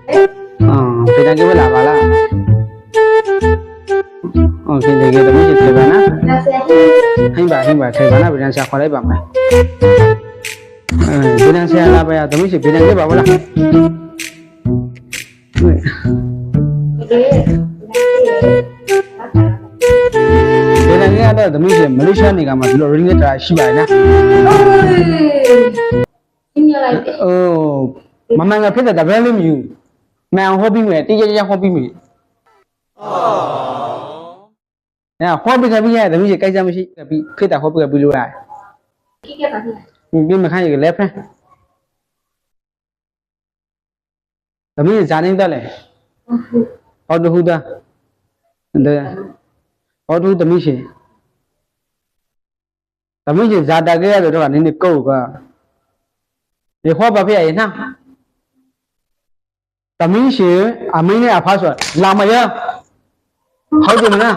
बेटा के बोला वाला ओके देखे तो मुझे थे बना हैं बा हैं बा थे बना बेटा से खोले बा मैं बेटा से ला बया तो मुझे बेटा के बाबूला ओके တဲ့သမီးရှင်မလေးရှားနေကမှာဒီလို ringlet တာရှိပါတယ်နော်။ဒီမြလိုက်တယ်။အိုးမမငါဖြစ်တဲ့တပည့်လေးမယူ။မန်ဟောပြီးမယ်တိကျကျဟောပြီးမယ်။အော်။အဲဟောပြီးကပြီးရတဲ့သမီးရှင်ကိစ္စမရှိပြီးဖြစ်တာဟောပြီးကပြီးလို့ရတယ်။ကိကတာဖြစ်။ဒီမခိုင်းရလေဖရန်။သမီးဇာနေတယ်လေ။ဟုတ်။ဟုတ်ဟုတ်တာ။ဟုတ်ဟုတ်သမီးရှင်။ သမီးချင်းဇာတကဲဆိုတော့နင်းနေကုတ်ကဒီဟောပါဖေးရနာသမီးရှင်အမင်းနဲ့အဖဆိုလာမရဟုတ်တယ်မလား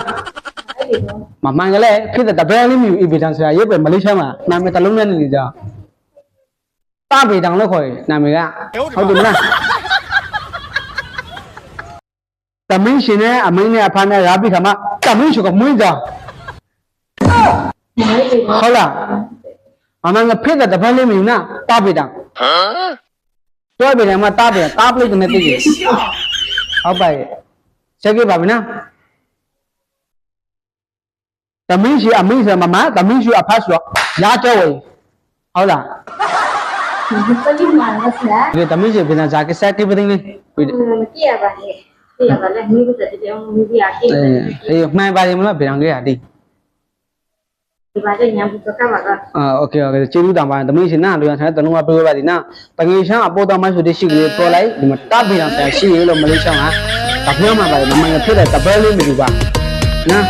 မမင်္ဂလဲခိတတပယ်လေးမျိုးအီဗီဒန်ဆရာရေးပဲမလေးရှားမှာနာမည်တလုံးနဲ့နေကြတာပေတောင်လို့ခေါ်ရနာမည်ကဟုတ်တယ်မလားသမင်းရှင်နဲ့အမင်းနဲ့အဖနဲ့ရာပြီခါမှာသမင်းရှင်ကမွေးကြ ဟုတ်လားမမငါဖိတဲ့တပတ်လေးမင်းနာတာပိတာဟမ်တွဲပိတယ်မတာပိတာပလိကနေသိတယ်ဟုတ်ပါရဲ့ချက်ကြည့်ပါမနော်သမင်းရှိအမင်းဆိုမမသမင်းရှိအဖတ်ဆိုရာကြောဝင်ဟုတ်လားဒီသမီးရှင်ပြန်စားကစက်ကိပဒင်းလေးပြရပါနဲ့ပြရပါနဲ့မိဘတဲ့တရားမိဘရအေးအေးမှန်ပါတယ်မလားပြန်ကြရတိ ဒီမှာကျညာဘူးကကပါကအာโอเคโอเคကျေးဇူးတောင်ပါတယ်တမင်းရှင်နာလိုရဆန်တလုံးကပြောပါဒီနာတငေရှမ်းအပေါ်တော်မဆိုတဲ့ရှိကလေးပေါ်လိုက်ဒီမှာတပ်ပြန်ဆန်ရှိရလို့မလေးရှမ်းကတပြောင်းမှာပါတယ်မမရဖြစ်တဲ့တပဲလေးမျိုးပါနော်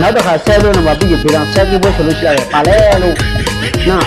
နောက်တစ်ခါဆဲလို့နော်ပြီးပြီပြန်ဆဲပြဖို့ဆိုလို့ရှိရတယ်ပါလေလို့နော်